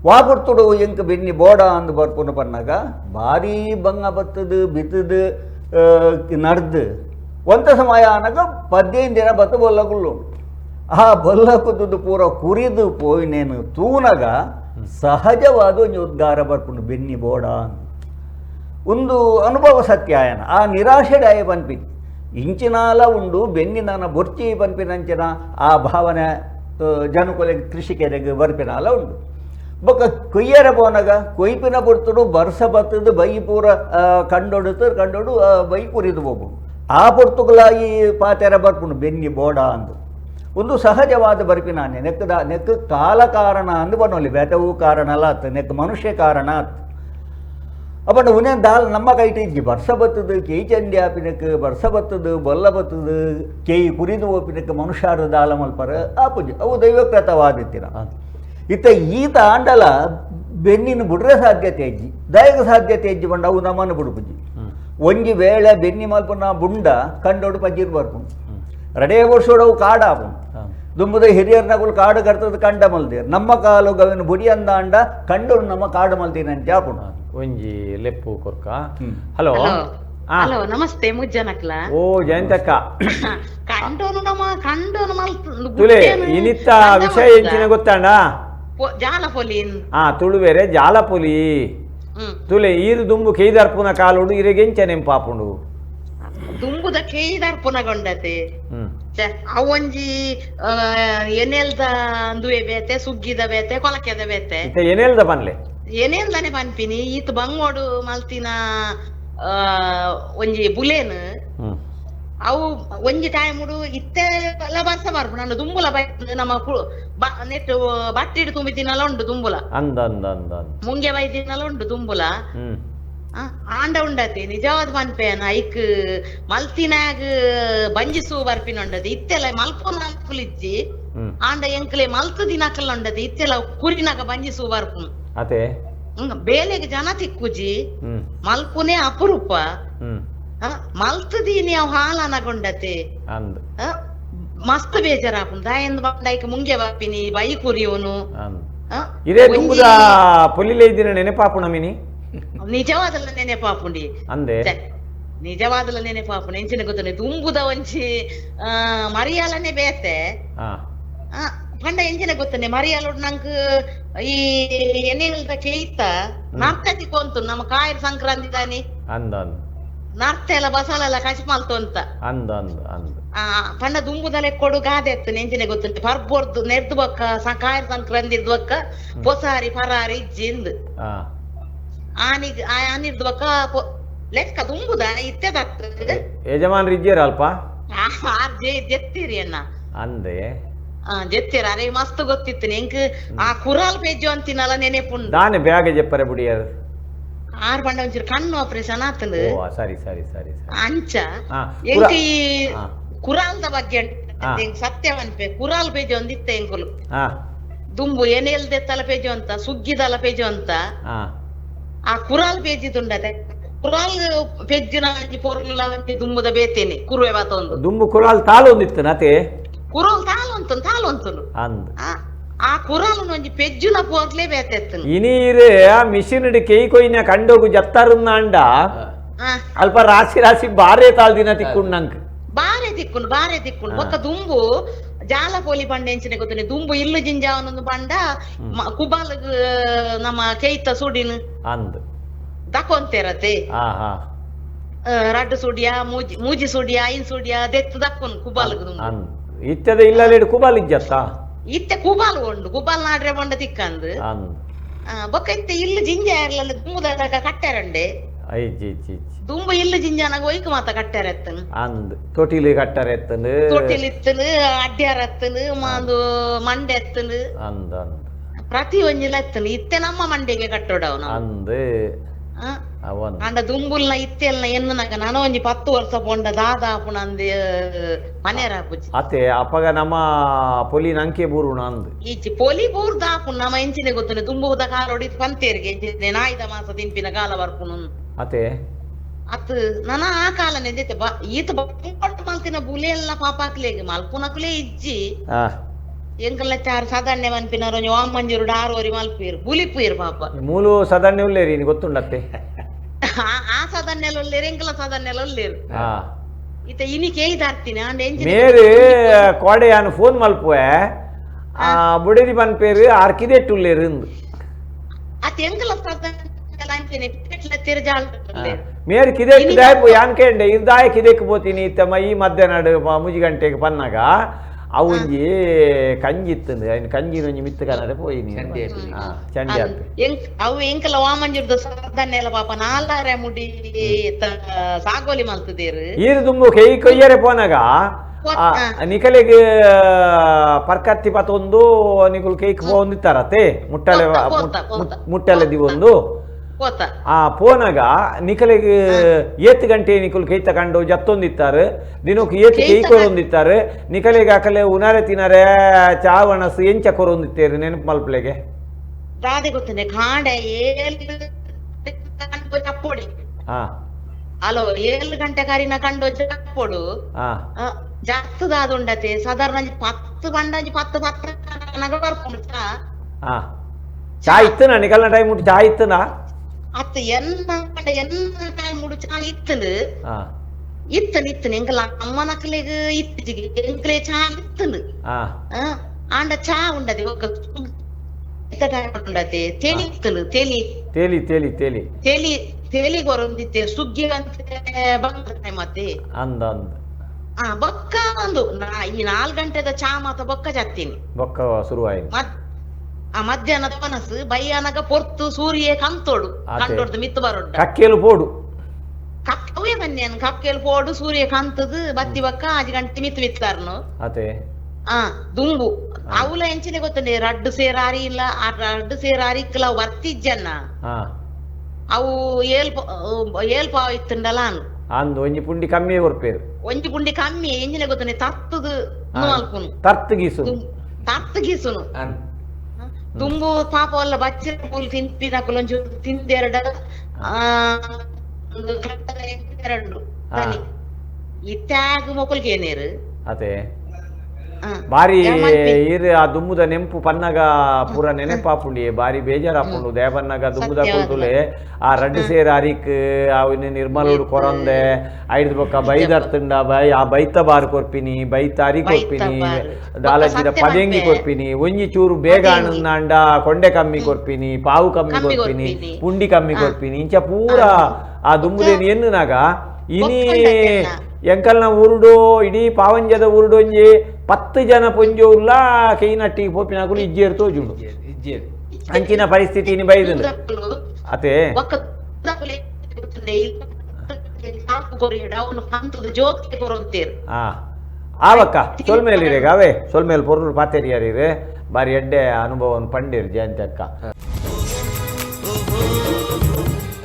ವಾಪುರ್ತುಡು ಎಂಕ್ ಬೆನ್ನಿ ಬೋಡ ಅಂದು ಬರ್ಪುಂಡು ಬಂದಾಗ ಭಾರೀ ಬಂಗ ಬತ್ತದು ಬಿತ್ತದು ನಡ್ದು. ಒಂತ ಸಮಯ ಪದ್ಯ ಪದ್ನೈದು ದಿನ ಬತ್ತು ಬೊಲ್ಲಗುಳ್ಳು ಆ ಬೊಲ್ಲಕುದ್ದು ಪೂರ ಕುರಿದು ಪೋಯಿನೇನು ತೂನಗ ಸಹಜವಾದ ಉದ್ಗಾರ ಬರ್ಪುಂಡು ಬೆನ್ನಿ ಬೋಡ ಒಂದು ಅನುಭವ ಸತ್ಯ ಆಯನ ಆ ನಿರಾಶೆಡಾಯ ಪನ್ಪಿನ್ ಇಂಚಿನಾಲ ಉಂಡು ಬೆನ್ನಿ ನನ್ನ ಬೊರ್ಚಿ ಪನ್ಪಿನಂಚಿನ ಆ ಭಾವನೆ ಜನಕೊಲೆಗೆ ಕೃಷಿಕೆರೆಗೆ ಬರ್ಪಿನಾಲ ಉಂಡು ಬೊಕ್ಕ ಕೊಯ್ಯರ ಪೋನಾಗ ಕೊಯ್ಪಿನ ಬುರ್ತುಡು ಬರ್ಸ ಬತ್ತದು ಬೈ ಪೂರ ಕಂಡೊಡುತ್ತ, ಕಂಡೊಡು ಬೈ ಕುರಿದು ಹೋಗ್ಬಿಡು ಆ ಪೊರ್ತುಗಳ ಈ ಪಾತೆರ ಬರ್ಪುಂಡು ಬೆನ್ನಿ ಬೋಡ ಅಂದು. ಒಂದು ಸಹಜವಾದ ಬರ್ಪಿನಾನೆ ನೆಕ್ಕದ ನೆಕ್ಕ ಕಾಲ ಕಾರಣ ಅಂದು ಬನ್ನೋಲಿ ಬೆತವು ಕಾರಣ ಅಲ್ಲ ಆತ ನೆಕ್ಕ ಮನುಷ್ಯ ಕಾರಣ ಆತ್. ಅಪ್ಪಣ್ಣ ಉನೇ ದಾಲ್ ನಮ್ಮ ಕೈಟ್ ಇಜ್ಜಿ ಬರ್ಸ ಬತ್ತದು ಕೇಯಿ ಚಂಡಿ ಆಪಿನಕ್ಕೆ ಬರ್ಸ ಬತ್ತದು, ಬೊಲ್ಲ ಬತ್ತದು ಕೇಯಿ ಕುರಿದು ಓಪಿನಕ್ಕೆ ಮನುಷ್ಯರು ದಾಲ ಮಲ್ಪರ, ಆಪುಜಿ. ಅವು ದೈವಕೃತವಾದಿತ್ತಿನ ಇತ್ತ ಈ ತಾಂಡಲ ಬೆನ್ನಿನ ಬಿಡ್ರೆ ಸಾಧ್ಯತೆ ಇಜ್ಜಿ ದೈವ ಸಾಧ್ಯತೆ ಇಜ್ಜಿ ಬಂಡ ಅವು ನಮ್ಮನ್ನು ಬಿಡುಪುಜಿ ಒಂಜಿ ವೇಳೆ ಬೆನ್ನಿ ಮಲ್ಪನ ಬುಂಡ ಕಂಡೋಡು ಪಜ್ಜಿರ್ ಬರ್ಪುಂಡು ರಡೇ ವರ್ಷೋಡವು ಕಾಡ ಆಪುಂಡು ದುಂಬುದ ಹಿರಿಯರ್ನಗುಲು ಕಾಡು ಕರ್ತದ ಕಂಡ ಮಲ್ದೇರ್. ನಮ್ಮ ಕಾಲು ಗವಿನ ಬುಡಿ ಅಂದ ಅಂಡ ಕಂಡೋಡು ನಮ್ಮ ಕಾಡು ಮಲ್ತೀನಂತೆ ಆಪುಂಡು ಒಂಜಿ ಲೆಪ್ಪು ಕೊರ್ಕ. ಹಲೋ? ಹಲೋ. ನಮಸ್ತೆ ಮುಜ್ಜನಕ್ಲ. ಓ ಜಯಂತಕ್ಕ. ಕಂಡೋನು ನಮ್ಮ ಕಂಡೋನು ಮಲ್ತ್ ತುಲೆ ಗುಡ್ಡೇನು ಇನಿತ್ತ ವಿಷಯ ಎಂಚಿನ ಗೊತ್ತಾಂಡ ಜಾಲ ಪೊಲಿನ್ ಆ ತುಳುವೆರೆ ಜಾಲಪುಲಿ. ಹ್ಮ್ ತುಲೆ ಈರು ದುಂಬು ಕೈದಾರ್ಪುನ ಕಾಲುಡು ಇರೆಗೆಂಚನೆಂ ಪಾಪುಂಡು ದುಂಬುದ ಕೈದಾರ್ಪುನಗೊಂಡತೆ ಅವೊಂಜಿ ಎನೆಲ್ದ ಅಂದುವೆ ಬೇತೆ ಸುಗ್ಗಿದ ಬೇತೆ ಕೊಲಕೆದ ಬೇತೆ. ಎನೆಲ್ದ ಬನ್ಲೆ ಎನೆಲ್ದನೆ ಬನ್ಪಿನಿ ಈತ್ ಬಂಗೋಡು ಮಲ್ತಿನ ಒಂಜಿ ಬುಲೇನ್. ಅವು ಒಂಜಿ ಟೈಮುಡು ಇತ್ತೆ ಎಲ್ಲ ಬರ್ಸ ಬರ್ಪುಂಡು ನನ್ನ ದುಂಬುಲ ಬೈದು ನಮ್ಮ ನೆಟ್ಟು ಬಟ್ಟಿಡು ತುಂಬಿತಿನಲ್ಲ ಉಂಡು ದುಂಬುಲ. ಅಂದ ಅಂದ ಅಂದ ಅಂದ ಮುಂಗೆ ಬೈದಿನಲ್ಲ ಉಂಡು ದುಂಬುಲ. ಆಂಡ ಉಂಡತಿ ನಿಜವಾದ ಮನ್ಪೇನ ಐಕ್ ಮಲ್ತಿನಾಗ ಬಂಜಿಸು ಬರ್ಪಿನೊಂಡది ಇತ್ತೆಲ್ಲ ಮಲ್ಪುನ ಮಲ್ಪುಲಿಜ್ಜಿ. ಆಂಡ ಎಂಕ್ಲೆ ಮಲ್ತು ದಿನಕಲ್ಲ ಉಂಡದಿ ಇತ್ತೆಲ್ಲ ಕುರಿನಾಗ ಬಂಜಿಸು ಬರ್ಪು ಹಂಗ ಬೇಲೆಗೆ ಜನ ತಿಕ್ಕುಜಿ. ಮಲ್ಪುನೇ ಅಪರೂಪ. ಆ, ಮಸ್ತ್ ಬೇಜಾರಾಪುನ್ ದಾಯಂದ್ ಬಂಡೈಕ್ ಮುಂಗೆ ಬಾಪಿನಿ ಬೈ ಕುರಿಯೋನು. ಅಂದ್. ಆ, ಇದೇ ತುಂಬುದ ಪೊಲಿಲೆ ಇದ್ದಿನ ನೆನಪಾಪು ನಮಿನಿ ನಿಜವಾದಲ್ಲ ನೆನೆಪಾಪುಂಡಿ. ಅಂದೆ. ನಿಜವಾದಲ್ಲ ನೆನೆಪಾಪುಂಡಿ ಎಂಚಿನ ಗೊತ್ತನೆ ತುಂಬುದ ಆ, ಮರಿಯಾಲನೆ ಬೇತೆ. ಪಂಡ ಎಂಚಿನ ಗೊತ್ತನೆ ಮರಿಯಾಲೋಡ್ ನಂಗ್ ಈ ಎಣ್ಣೆಲ್ದ ಕೇಯ್ತ ನರ್ತತಿ ಕೊಂತು ನಮ್ಮ ಕಾಯರ್ ಸಂಕ್ರಾಂತಿ ದಾನಿ. ಅಂದ್. ನರ್ತ ಎಲ್ಲ ಬಸಲ ಎಲ್ಲ ಕಸಿ ಮಲ್ತು ಅಂತ. ಅಂದ ಅಂದ್ ಅಂದ್. ಆ ಪಂಡ ದುಂಬುದಲೆ ಕೊಡು ಗಾದೆ ಇತ್ತು ನೆಂಚಿನ ಗೊತ್ತುಂಟು. ಪರ್ಬೋರ್ದು ನೆರ್ದು ಬೊಕ್ಕ ಸ- ಕಾಯರ್ ಸಂಕ್ರಾಂತಿ ಬೊಕ್ಕ ಪೊಸಾರಿ ಪರಾರಿ ಜಿಂದ್ ಆ. ಆನಿಗ್ ಆ ಆನಿರ್ದು ಬೊಕ್ಕ ಪೊ- ಲೆಕ್ಕ ದುಂಬುದ ಇತ್ತೆ ದತ್ತು ಯಜಮಾನ್ರು ಇದ್ದೀರ ಅಲ್ಪ? ಆರ್ ಜೆ ಜೆತ್ತೀರಿ ಅಣ್ಣ. ಅಂದೆ. ಆ ಜೆತ್ತೀರ ಅರೆ ಮಸ್ತ್ ಗೊತ್ತಿತ್ತು ನಿಂಕ್ ಆ ಕುರಾಲ್ ಪೇಜು ಅಂತಿನಲ್ಲ ನೆನೆಪುಂಡು ದಾನೆ ಬ್ಯಾಗ ಜೆಪ್ಪರೆ ಬುಡಿಯರ್. ಆರ್ ಬಂಡ வச்சிரு ಕಣ್ಣು ಆಪರೇಷನ್ ஆத்துல ಓ ಸರಿ ಸರಿ ಸರಿ ಸರಿ. ಅಂಚ. ಹಾ, ಎಂಕ ಕುರ- எங்க சத்யவன் ಕುರಾಲ್ದ ಬಗ್ಗೆ பேஜ் ಒಂದಿತ್ತೆ ಎಂಕುಲು ಹಾ. ದುಂಬು ಎನೆಲ್ದೆತ್ತಲ ಪೇಜು ಅಂತ ಪೇಜು ಅಂತ. ಆ ಕುರಾಲ್ ಪೇಜ್ ಇದುಂಡದೆ. ಕುರಾಲ್ ಪೇಜ್ಜಿನ ಒಂಜಿ ಪೊರ್ಲ ದುಂಬುದ ಬೇತೇನೆ ಕುರುವೆ ಬಾತ ಒಂದು ದುಂಬು ಕುರಾಲ್ ತಾಲು ಒಂದಿತ್ತು ನತೆ? ಕುರೋಲ್ ತಾಲು ಅಂತ ತಾಲು ಅಂತನು ಪೆಜ್ಜುನ ಪೋರ್ಲೆ ಇನಿ ಇರೆ ಆ ಮಿಷಿನ್ ಕೇಯಿ ಕೊಯ್ನ ಕಂಡೋಗು ಜತ್ತಾರುನ್ನ ಅಂಡ ಆ. ಅಲ್ಪ ರಾಶಿ ರಾಶಿ ಬಾರೇ ತಾಳ್ದಿನ ತಿಕ್ಕುಂಡ್ ನಂಗೆ. ಬಾರೆ ತಿಕ್ಕುಂಡು ಬಾರೆ ತಿಕ್ಕುಂಡು ಬೊಕ್ಕ ದುಂಬು ಜಾಲ ಪೋಲಿ ಪಂಡ ಎಂಚಿನ ಗೊತ್ತನೆ. ದುಂಬು ಇಲ್ಲು ಜಿಂಜಾವನೊಂದು ಪಂಡ ಮ- ಕುಬಾಲಗ್ ನಮ್ಮ ಕೇಯ್ತ ಸುಡಿನ. ಅಂದ್. ದಕ್ಕೊಂತೆರತೆ. ರಡ್ಡು ಸುಡಿಯ ಮೂಜಿ ಮೂಜಿ ಸುಡಿಯ ಐನ್ ಸುಡಿಯ ದೆತ್ತು ದಕ್ಕುನ್ ಕುಬಾಲಗ್ ಇತ್ತದ ಇಲ್ಲಲೇಡು ಕುಬಾಲ್ ಇಜ್ಜತ್ತ ಇತ್ತೆ ಕುಬಾಲ್ ಉಂಡು ಕುಬಾಲ್ ನಾಡ್ರೆ ಬಂಡ ತಿಕ್ಕಂದ್ ಬೊಕ್ಕ ಇತ್ತೆ ಇಲ್ಲ ಜಿಂಜ ಇರ್ಲಲ್ಲ ದುಂಬುದ ಕಟ್ಟಾರಂಡೆ. ದುಂಬ ಇಲ್ಲು ಜಿಂಜಾನಾಗ ಒಯ್ಕು ಮಾತ ಕಟ್ಟಾರೆತ್ತನು. ಅಂದ್ ತೊಟಿಲಿ ಕಟ್ಟರೆ ಎತ್ತಂದು ತೊಟ್ಟಿಲ್ ಇತ್ತನು ಅಡ್ಡ್ಯಾರ ಎತ್ತನು ಮಾಂದು ಮಂಡೆ ಎತ್ತನು ಅಂದ್. ಪ್ರತಿ ಒಂಜಿಲ ಎತ್ತನು. ಇತ್ತೆ ನಮ್ಮ ಮಂಡೆಗೆ ಕಟ್ಟೋಡವ್ ನಾವು ಅಂದ್. ಅಂಡ ದುಂಬುಲ್ನ ಇತ್ತೆಲ್ನ ಎನ್ನನಾಗ ನಾನು ಒಂಜಿ ಪತ್ತು ವರ್ಷ ಪೊಂಡ ದಾದಾಪು ನಂದು ಮನೆಯರ ಪುಜಿ ಅತೆ ಅಪ್ಪಗ ನಮ್ಮ ಪೊಲಿ ನಂಕೆ ಬೂರುಣ ಅಂದ್ ಈಚಿ ಪೊಲಿ ಬೋರ್ ದಾಪು ನಮ್ಮ ಎಂಚಿನ ಗೊತ್ತನೆ ತುಂಬುದ ಕಾಲ ಹೊಡಿತು ಪಂತೇರಿಗೆ ಎಂಚಿನ ನಾಯ್ದ ಮಾಸ ತಿಂಪಿನ ಕಾಲ ಬರ್ಪುನು ಅತೆ ಅತ್ ನನ ಆ ಕಾಲ ನೆಂದಿತ್ತೆ ಬ ಈತ ಬಂಕೊಟ್ಟು ಮಲ್ತಿನ ಬುಲೆ ಎಲ್ಲ ಪಾಪಾಕ್ಲೆಗ್ ಮಲ್ಪುನಕ್ಲೆ ಇಜ್ಜಿ ಹಾ ಎಂಕಲ್ಲ ಚಾರ್ ಸಾಧಾರಣ ಮನ್ಪಿನಾರ ವಾಮಂಜೂರು ಆರೋರಿ ಮಲ್ಪೀರ್ ಬುಲಿಪೀರ್ ಪಾಪ ಮೂಲು ಸದನ್ಯ ಉಳ್ಳೇರಿ ನೀ ಗೊತ್ತುಂಡತ್ತೆ ಆ- ಆ ಸಾಧಾರಣ ಒಳ್ಳೇರು ಎಂಕಲ ಸಾಧಾರಣ ಒಳ್ಳೇರು ಹಾ ಈತ ಇನಿ ಕೇಯ್ದಾರ್ತೀನಿ ಅಂಡ್ ಎಂಚಿನ ಮೇರು ಕೋಡೆ ಯಾನು ಫೋನ್ ಮಲ್ಪುವೆ ಆ ಬುಡೇರಿ ಬನ್ ಪೇರು ಆರ್ಕಿದೆಟ್ ಉಳ್ಳೇರು ಇಂದು ಅತ್ ಎಂಕಲ ಸಾಧಾರಣ ಅಂತೀನಿ ಪೆಟ್ಲ ತಿರ್ಜಾಳ್ ಮೇರು ಕಿದೆಕ್ ದಾಯ್ಪು ಯಾನ್ ಕೇಂಡೆ ಇರ್ದಾಯ ಕಿದೆಕ್ ಬೋತೀನಿ ತಮ್ಮ ಈ ಮಧ್ಯಾಹ್ನ ಮುಜಿ ಗಂಟೆಗೆ ಪನ್ನಾಗ ಅವು ಒಂಜಿ ಕಂಜಿ ಇತ್ತಂದು ಅಯ್ನ ಕಂಜಿ ಒಂಜಿ ಮಿತ್ತ ಕನ್ನಡ ಪೋಯಿ ಚಂಡಿ ಆಪಿ. ಚಂಡಿ ಆಪಿ ಎಂಕ್ ಅವು ಎಂಕಲ ವಾಮಂಜಿರ್ದು ಸಾಧನೆಲ್ಲ ಪಾಪ ನಾಲ್ಕಾರೆ ಮುಡಿ ಸಾಗೋಲಿ ಮಲ್ತದೇರು. ಈರು ದುಂಬು ಕೈ ಕೊಯ್ಯರೆ ಪೋನಾಗ. ನಿಕಲಿಗೆ ಪರ್ಕತ್ತಿ ಪತ್ತೊಂದು ನಿಕುಲ್ ಪೋ ಪೋಂದಿತ್ತಾರತೆ ಮುಟ್ಟಲೆ. ಮುಟ್ಟಲೆ ದಿವೊಂದು ಆ ಪೋನಾಗ ನಿಕಲಿಗೆ ಏತ್ ಗಂಟೆ ನಿಕುಲ್ ಕೈ ತಗೊಂಡು ಜತ್ತೊಂದಿತ್ತಾರೆ. ದಿನಕ್ಕೆ ಏತ್ ಕೈ ಕೊರೊಂದಿತ್ತಾರೆ ನಿಕಲಿಗೆ ಆಕಲೆ ಉನಾರೆ ತಿನಾರೆ ಚಾವಣಸ್ ಎಂಚ ಕೊರೊಂದಿತ್ತೇರಿ ನೆನಪು ಮಲ್ಪಲೆಗೆ. ರಾಧೆ ಗೊತ್ತನೆ ಕಾಂಡ ಏಳು ಚಪ್ಪೊಡಿ ಹಾ. ಅಲೋ ಏಳು ಗಂಟೆ ಕಾರಿನ ಕಂಡು ಚಪ್ಪೊಡು ಹಾ. ಜಾಸ್ತಿ ದಾದುಂಡತೆ. ಸಾಧಾರಣ ಪತ್ತು ಬಂಡ ಒಂಜಿ ಪತ್ತು ಪತ್ತು ನಗ ಬರ್ಕೊಂಡು ಚಾ ಚಾ ಇತ್ತನ? ನಿಕಲ್ನ ಟೈಮ್ ಉಂಟು ಚಾ ಇತ್ತನಾ? ಅತ್ತ ಎನ್ನ ಕಂಡ ಎನ್ನ ಟೈಮ್ ಮುಡು ಚಾ ಇತ್ತನು ಹಾ ಇತ್ತನು ಇತ್ತನು ಎಂಕಲ ಅಮ್ಮನಕ್ಲೆಗ್ ಇತ್ತಿಗೆ ಎಂಕ್ಲೆ ಚಾ ಇತ್ತನು ಹಾ ಆ, ಆಂಡ ಚಾ ಉಂಡದೆ ಒಕ್ಕ ಇತ್ತ ಟೈಮ್ ಉಂಡತೆ ತೆಲಿ ಇತ್ತನು ತೆಲಿ ತೇಲಿ ತೇಲಿ ತೇಲಿ ತೆಲಿ ತೆಲಿ ಬರೊಂದಿತ್ತೆ ಸುಗ್ಗಿ ಅಂತ ಬಂದ ಮತ್ತೆ ಅಂದ ಅಂದ ಆ ಬೊಕ್ಕ ಒಂದು ನಾ- ಈ ನಾಲ್ಕು ಗಂಟೆದ ಚಾ ಮಾತ ಬೊಕ್ಕ ಜತ್ತೀನಿ ಬೊಕ್ಕ ಶುರುವಾಯಿತು ಮತ್ ಮಧ್ಯಾಹ್ನದ ಮನಸ್ಸು ಬಯ್ಯಾನಗ ಪೊರ್ತು ಸೂರ್ಯ ಕಂತೋಡು. కంతోడు ಕಂತೋಡ್ದು ಮಿತ್ತು ಬರೋಡು ಕಕ್ಕೇಲು ಪೋಡು. ಕಕ್ಕವೇ ಬನ್ನೇನು ಕಕ್ಕೇಲ್ ಪೋಡು ಸೂರ್ಯ ಕಂತದು ಬತ್ತಿ ಬಕ್ಕ ಆಜಿ ಗಂಟೆ ಮಿತ್ತು ಮಿತ್ತಾರ್ನು ಆ ದುಂಬು. ಅವಲ ಎಂಚಿನ ಗೊತ್ತಂಡೆ? ರಡ್ಡು ಸೇರಾರಿ ಇಲ್ಲ ಆ ರಡ್ಡು ಸೇರಾರಿ ಇಕ್ಕಲ ಅವು ಬರ್ತಿಜ್ಜನ್ನ. ಅವು ಏಲ್ ಪ- ಏಲ್ ಪಾವ ಇತ್ತುಂಡಲ ಅನು ಅಂದು ಒಂಜಿ ಪುಂಡಿ ಕಮ್ಮಿ ಕೊರ್ಪೇರು. ಒಂಜಿ ಪುಂಡಿ ಕಮ್ಮಿ ಎಂಜಿನ ಗೊತ್ತನೆ ತತ್ತದು ಹಾ. ಮಲ್ಪುನು ತರ್ತ್ ಗೀಸು ಗೀಸುನು. ತುಂಬು ಪಾಪ ಎಲ್ಲ ಬಚ್ಚಿರ ಪೂಲ್ ತಿಂತಿನ ಒಂಚೂರು ತಿಂದೆರಡ ಎರಡು ಹಾ. ದನಿ. ಈ ಟ್ಯಾಗ್ ಮೊಕಲ್ಗೆ ಏನೇರು ಅತೆ ಆ. ಬಾರಿ ಇರ್ ಆ ದುಮ್ಮುದ ನೆಂಪು ಪನ್ನಗ ಪೂರ ನೆನಪಾಪುಂಡಿ ಬಾರಿ ಬೇಜಾರಾಪುಂಡು ದೇವನ್ನಗ ದುಮ್ಮುದ. ಕುಲ್ತುಲೆ ಆ ರಡ್ಡು ಸೇರ್ ಅರಿಕ್ ಅವನ ನಿರ್ಮಲ ಉಡು ಕೊರಂದೆ ಐದು ಬೊಕ್ಕ ಬೈದರ್ತುಂಡ ಬೈ ಆ ಬೈತ ಬಾರ್ ಕೊರ್ಪಿನಿ ಬೈತ ಅರಿ ಕೊರ್ಪಿನಿ. ದಾಲಜಿದ ಪದೆಂಗಿ ಕೊರ್ಪಿನಿ ಒಂಜಿ ಚೂರು ಬೇಗ. ಅಣ್ಣಂಡ ಕೊಂಡೆ ಕಮ್ಮಿ ಕೊರ್ಪಿನಿ ಪಾವು ಕಮ್ಮಿ ಕೊರ್ಪಿನಿ. ಪುಂಡಿ ಕಮ್ಮಿ. ಕೊರ್ಪಿನಿ ಇಂಚ ಪೂರ ಆ ದುಮ್ಮುದೇನು ಎನ್ನುನಾಗ ಇನಿ. ಎಂಕಲ್ನ ಉರುಡು ಇಡೀ ಪಾವಂಜದ ಉರುಡು ಒಂಜಿ ಪತ್ತು ಜನ ಪೊಂಜೋ ಉಲ್ಲ ಕೈನಟ್ಟಿಗೆ ಪೋಪಿನಾಕುಲು ಇಜ್ಜೇರು ತೋಜುಂಡು ಇಜ್ಜೇರಿ ಅಂಚಿನ ಪರಿಸ್ಥಿತಿ ಇನಿ ಬೈದಂಡು ದಪ್ಪಲು, ಅತೆ ಒಕ್ಕ ದಪ್ಪಲೆ ಗೊತ್ತಂದೆ, ಈ ಸಾಕು ಕೊರಿಯಡ ಅವನು ಕಂತದ ಜೋಕೆ ಕೊರಂತೇರು ಆ ಆವಕ್ಕ ಸೊಲ್ಮೇಲಿರೇಗ ಅವೇ ಸೊಲ್ಮೇಲ್ ಪೊರ್ಲು ಪಾತೇರಿಯಾರಿರೆ ಬಾರಿ ಎಡ್ಡೆ ಅನುಭವವನ್ನು ಪಂಡಿರ್ ಜಯಂತಿ ಅಕ್ಕ